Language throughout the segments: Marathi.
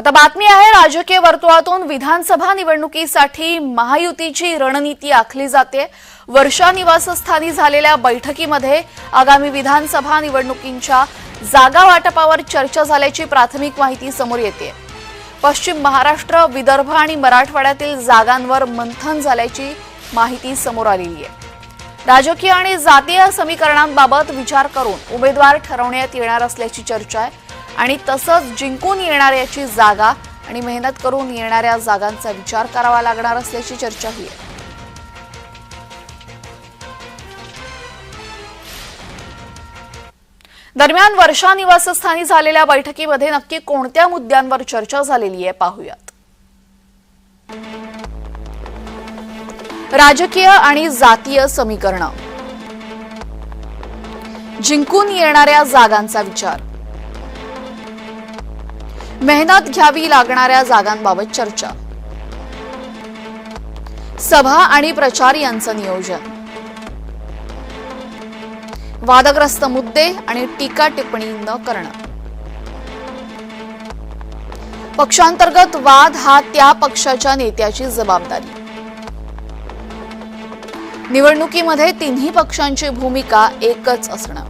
आता बातमी आहे राजकीय वर्तुळातून विधानसभा निवडणुकीसाठी महायुतीची रणनीती आखली जाते. वर्षा निवासस्थानी झालेल्या बैठकीमध्ये आगामी विधानसभा निवडणुकींच्या जागा वाटपावर चर्चा झाल्याची प्राथमिक माहिती समोर येते. पश्चिम महाराष्ट्र विदर्भ आणि मराठवाड्यातील जागांवर मंथन झाल्याची माहिती समोर आलेली आहे. राजकीय आणि जातीय समीकरणांबाबत विचार करून उमेदवार ठरवण्यात येणार असल्याची चर्चा आहे. आणि तसंच जिंकून येणाऱ्याची जागा आणि मेहनत करून येणाऱ्या जागांचा विचार करावा लागणार असल्याची चर्चाही आहे. दरम्यान वर्षा निवासस्थानी झालेल्या बैठकीमध्ये नक्की कोणत्या मुद्द्यांवर चर्चा झालेली आहे पाहूयात. राजकीय आणि जातीय समीकरण. जिंकून येणाऱ्या जागांचा विचार. मेहनत घ्यावी लागणाऱ्या जागांबाबत चर्चा. सभा आणि प्रचार यांचं नियोजन. वादग्रस्त मुद्दे आणि टीका टिप्पणी न करणं. पक्षांतर्गत वाद हा त्या पक्षाच्या नेत्याची जबाबदारी. निवडणुकीमध्ये तिन्ही पक्षांची भूमिका एकच असणं.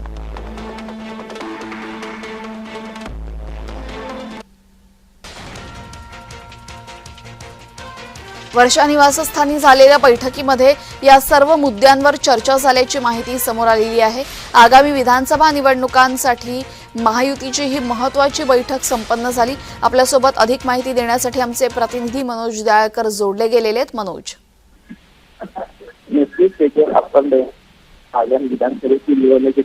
वर्षा निवासस्थानी झालेल्या बैठकीमध्ये या सर्व मुद्द्यांवर चर्चा झाल्याची माहिती समोर आलेली आहे. आगामी विधानसभा निवडणुकांसाठी महायुतीची ही महत्वाची बैठक संपन्न झाली. आपल्यासोबत अधिक माहिती देण्यासाठी आमचे प्रतिनिधी मनोज दयाळकर जोडले गेलेले आहेत. मनोज. आपण आगामी विधानसभेची निवडणुकीत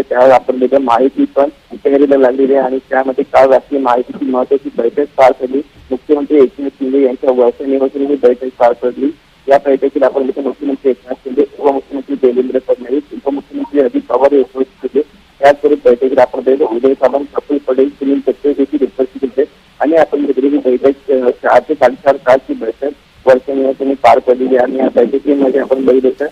म्हणजे त्यावर आपण त्याच्या माहिती पण तयारीला लागलेली आहे आणि त्यामध्ये काल रात्री माहितीची महत्वाची बैठक पार पडली. मुख्यमंत्री एकनाथ शिंदे यांच्या वर्ष निवडणुकीची ही बैठक पार पडली. या बैठकीत आपण तिथे मुख्यमंत्री एकनाथ शिंदे उपमुख्यमंत्री देवेंद्र फडणवीस उपमुख्यमंत्री अजित पवार हे उपस्थित होते. त्याचबरोबर बैठकीत आपण उदय सावंत कपिल पटेल सुनील तटकरे देखील उपस्थित होते. आणि आपण तिथे ही बैठक चार ते साडेचार तासची बैठक वर्ष निवडणुकीने पार पडलेली आणि या बैठकीमध्ये आपण बघितलं तर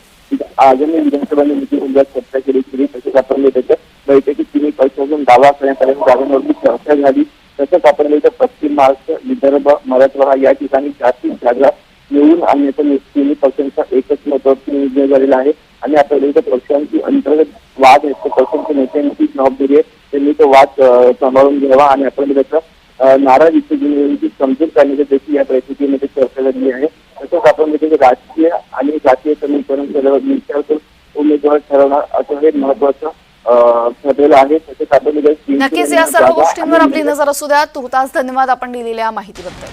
आगामी विधानसभा निवडणुकीबद्दल चर्चा केली केली तसेच आपण बघितलं बैठकीत तिन्ही पक्षातून दावा करण्यापर्यंत जागांवरती चर्चा झाली. तसंच आपण इथं पश्चिम महाराष्ट्र विदर्भ मराठवाडा या ठिकाणी जास्तीत जागा मिळवून आणण्याचं तिन्ही पक्षांचा एकच महत्त्वाचा निर्णय झालेला आहे. आणि आपण इथं पक्षांची अंतर्गत वाद आहेत. तर पक्षांच्या नेत्यांची म्हणजे जबाबदारी आहे त्यांनी तो वाद सांभाळून घ्यावा आणि आपण त्याचा नाराज इथे समजून निवडणुकीची समजूत देखील या बैठकीमध्ये चर्चा झाली आहे तसंच आपण म्हणजे राजकीय आणि जातीय समीकरण करून उमेदवार ठरवणार असं हे महत्वाचं अ, ठरलेलं आहे. तसेच आपण तीनशे नक्कीच या सर्व गोष्टींवर आपली नजर असू द्या. तुर्तास धन्यवाद आपण दिलेल्या माहितीबद्दल.